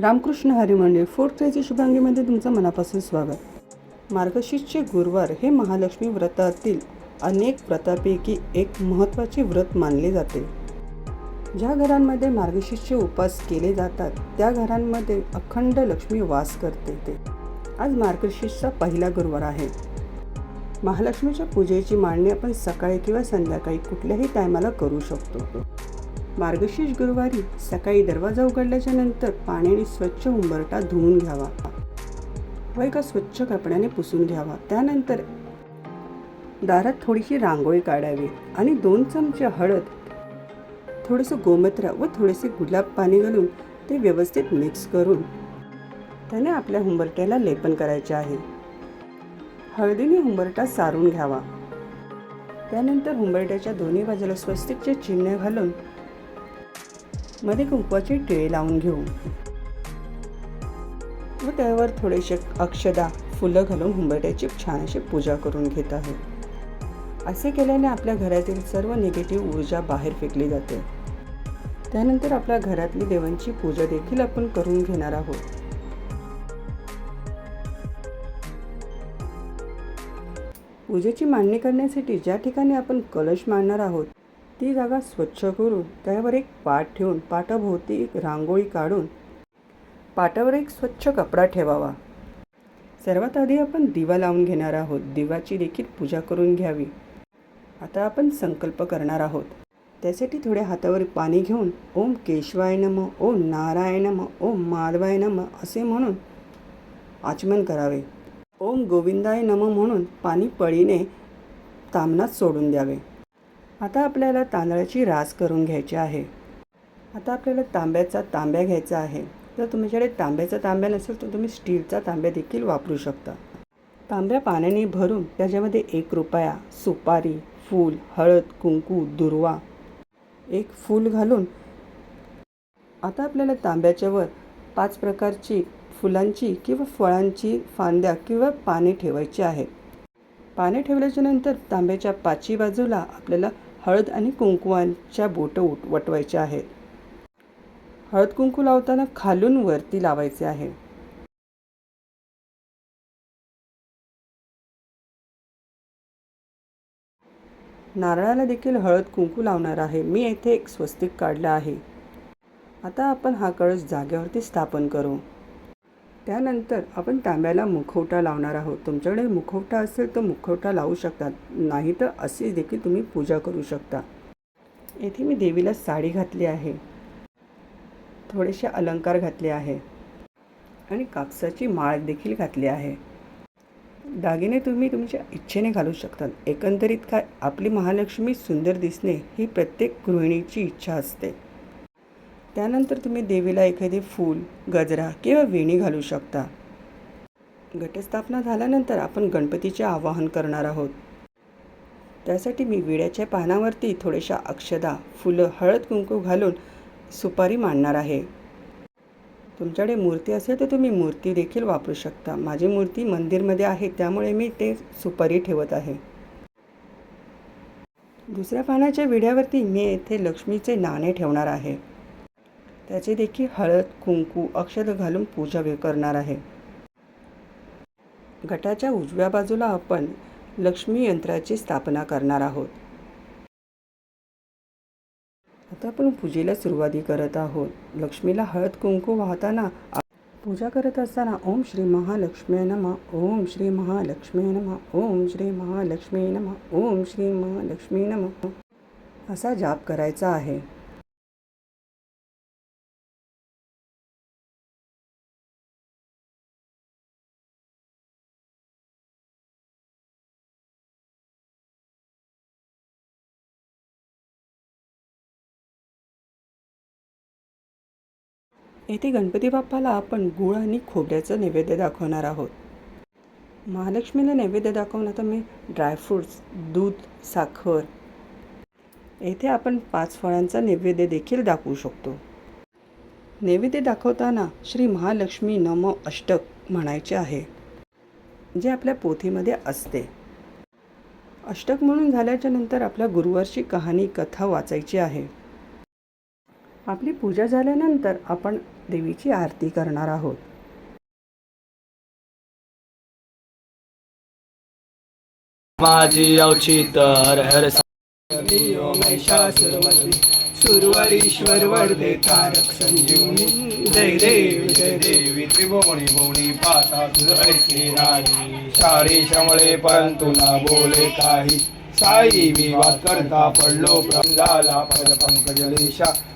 रामकृष्ण हरी मंदिर fort crazy शुभांगीमध्ये तुमचं मनापासून स्वागत. मार्गशीर्षचे गुरुवार हे महालक्ष्मी व्रतातील अनेक व्रतापैकी एक महत्त्वाचे व्रत मानले जाते. ज्या घरांमध्ये मार्गशीर्षचे उपास केले जातात त्या घरांमध्ये अखंड लक्ष्मी वास करते ते. आज मार्गशीर्षचा पहिला गुरुवार आहे. महालक्ष्मीच्या पूजेची मांडणी आपण सकाळी किंवा संध्याकाळी कुठल्याही टायमाला करू शकतो. मार्गशीर्ष गुरुवारी सकाळी दरवाजा उघडल्याच्या नंतर पाण्याने स्वच्छ उंबरटा धुवून घ्यावा. व एका स्वच्छ कपड्याने पुसून घ्यावा. त्यानंतर दारात थोडीशी रांगोळी काढावी आणि दोन चमचे हळद थोडंसं गोमूत्र व थोडेसे गुलाब पाणी घालून ते व्यवस्थित मिक्स करून त्याने आपल्या हुंबरट्याला लेपन करायचे आहे. हळदीने हुंबरटा सारून घ्यावा. त्यानंतर हुंबरट्याच्या दोन्ही बाजूला स्वस्तिकचे चिन्ह घालून मध्ये कुंकवाचे टिळे लावून घेऊ. व त्यावर थोडेसे अक्षदा फुलं घालून हुंबरट्याची छान अशी पूजा करून घेत आहे. असे केल्याने आपल्या घरातील सर्व निगेटिव्ह ऊर्जा बाहेर फेकली जाते. त्यानंतर आपल्या घरातली देवांची पूजा देखील आपण करून घेणार आहोत. पूजेची मांडणी करण्यासाठी ज्या ठिकाणी आपण कलश मांडणार आहोत ती जागा स्वच्छ करून त्यावर एक पाट ठेवून पाटाभोवती एक रांगोळी काढून पाटावर एक स्वच्छ कपडा ठेवावा. सर्वात आधी आपण दिवा लावून घेणार आहोत. दिवाची देखील पूजा करून घ्यावी. आता आपण संकल्प करणार आहोत. त्यासाठी थोड्या हातावर पाणी घेऊन ओम केशवाय नम ओम नारायण नम ओम माधवाय नम असे म्हणून आचमन करावे. ओम गोविंदाय नम म्हणून पाणी पळीने तामनात सोडून द्यावे. आता आपल्याला तांदळाची रास करून घ्यायची आहे. आता आपल्याला तांब्याचा तांब्या घ्यायचा आहे. जर तुमच्याकडे तांब्याचा तांब्या नसेल तर तुम्ही स्टीलचा तांब्या देखील वापरू शकता. तांब्या पाण्याने भरून त्याच्यामध्ये एक रुपया सुपारी फूल हळद कुंकू दुर्वा एक फूल घालून आता आपल्याला तांब्याच्या वर पाच प्रकारची फुलांची किंवा फळांची फांद्या किंवा पाने ठेवायची आहेत. पाने ठेवल्याच्या नंतर तांब्याच्या पाचही बाजूला आपल्याला हळद आणि कुंकुवांच्या बोटं उट वटवायच्या आहेत. हळद कुंकू लावताना खालून वरती लावायचे आहे. नारळाला देखील हळद कुंकू लावणार आहे. मी येथे एक स्वस्तिक काढलं आहे. आता आपण हा कळस जागेवरती स्थापन करू. त्यानंतर आपण तांब्याला मुखवटा लावणार आहोत. तुमच्याकडे मुखवटा असेल तर मुखवटा लावू शकतात नाही तर अशी देखील तुम्ही पूजा करू शकता. येथे मी देवीला साडी घातली आहे. थोडेसे अलंकार घातले आहे. आणि कापसाची माळ देखील घातली आहे. दागिने तुम्ही तुमच्या इच्छेने घालू शकतात. एकंदरीत काय? आपली महालक्ष्मी सुंदर दिसणे ही प्रत्येक गृहिणीची इच्छा असते. त्यानंतर तुम्ही देवीला एखादे फूल गजरा किंवा वेणी घालू शकता. घटस्थापना झाल्यानंतर आपण गणपतीचे आवाहन करणार आहोत. त्यासाठी मी विड्याच्या पानावरती थोड्याशा अक्षदा फुलं हळद कुंकू घालून सुपारी मांडणार आहे. तुमच्याकडे मूर्ती असेल तर तुम्ही मूर्ती देखील वापरू शकता. माझी मूर्ती मंदिरमध्ये आहे त्यामुळे मी ते सुपारी ठेवत आहे. दुसऱ्या पानाच्या विड्यावरती मी येथे लक्ष्मीचे नाणे ठेवणार आहे. त्याचे देखील हळद कुंकू अक्षत घालून पूजा करणार आहे. गटाच्या उजव्या बाजूला आपण लक्ष्मी यंत्राची स्थापना करणार आहोत. आता आपण पूजेला सुरुवाती करत आहोत. लक्ष्मीला हळद कुंकू वाहताना पूजा करत असताना ओम श्री महालक्ष्मी नम ओम श्री महालक्ष्मी नम ओम श्री महालक्ष्मी नम ओम श्री महालक्ष्मी नम असा जाप करायचा आहे. येथे गणपती बाप्पाला आपण गुळ आणि खोबऱ्याचं नैवेद्य दाखवणार आहोत. महालक्ष्मीला नैवेद्य दाखवण्यात मी ड्रायफ्रूट्स दूध साखर येथे आपण पाच फळांचा नैवेद्य देखील दाखवू शकतो. नैवेद्य दाखवताना श्री महालक्ष्मी नम अष्टक म्हणायचे आहे जे आपल्या पोथीमध्ये असते. अष्टक म्हणून झाल्याच्यानंतर आपल्या गुरुवारची कहाणी कथा वाचायची आहे. आपली पूजा झाल्यानंतर आपण देवीची आरती करणार आहोत. माझी अवचित हर हर सुरवरीश्वर वरदे तारक संजीवनी। जय देव जय देव देवी त्रिभुवनी भुवनी पाता तुझ शाळे शमळे परंतु न बोले काही। साई विवाद करता पडलो झाला पद पंकज लेशा जय आई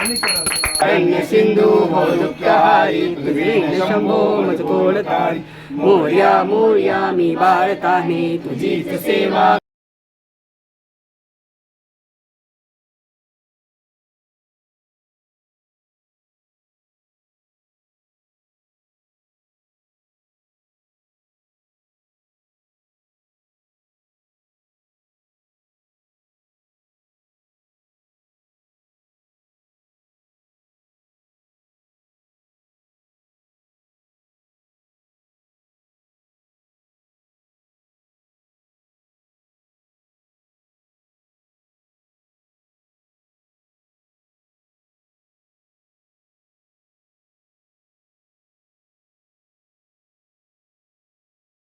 तिन्ही सिंधू भोजुक्यहारी शंभो मजकोळ मोर्या मोर्या मी बाळत तुझीच सेवा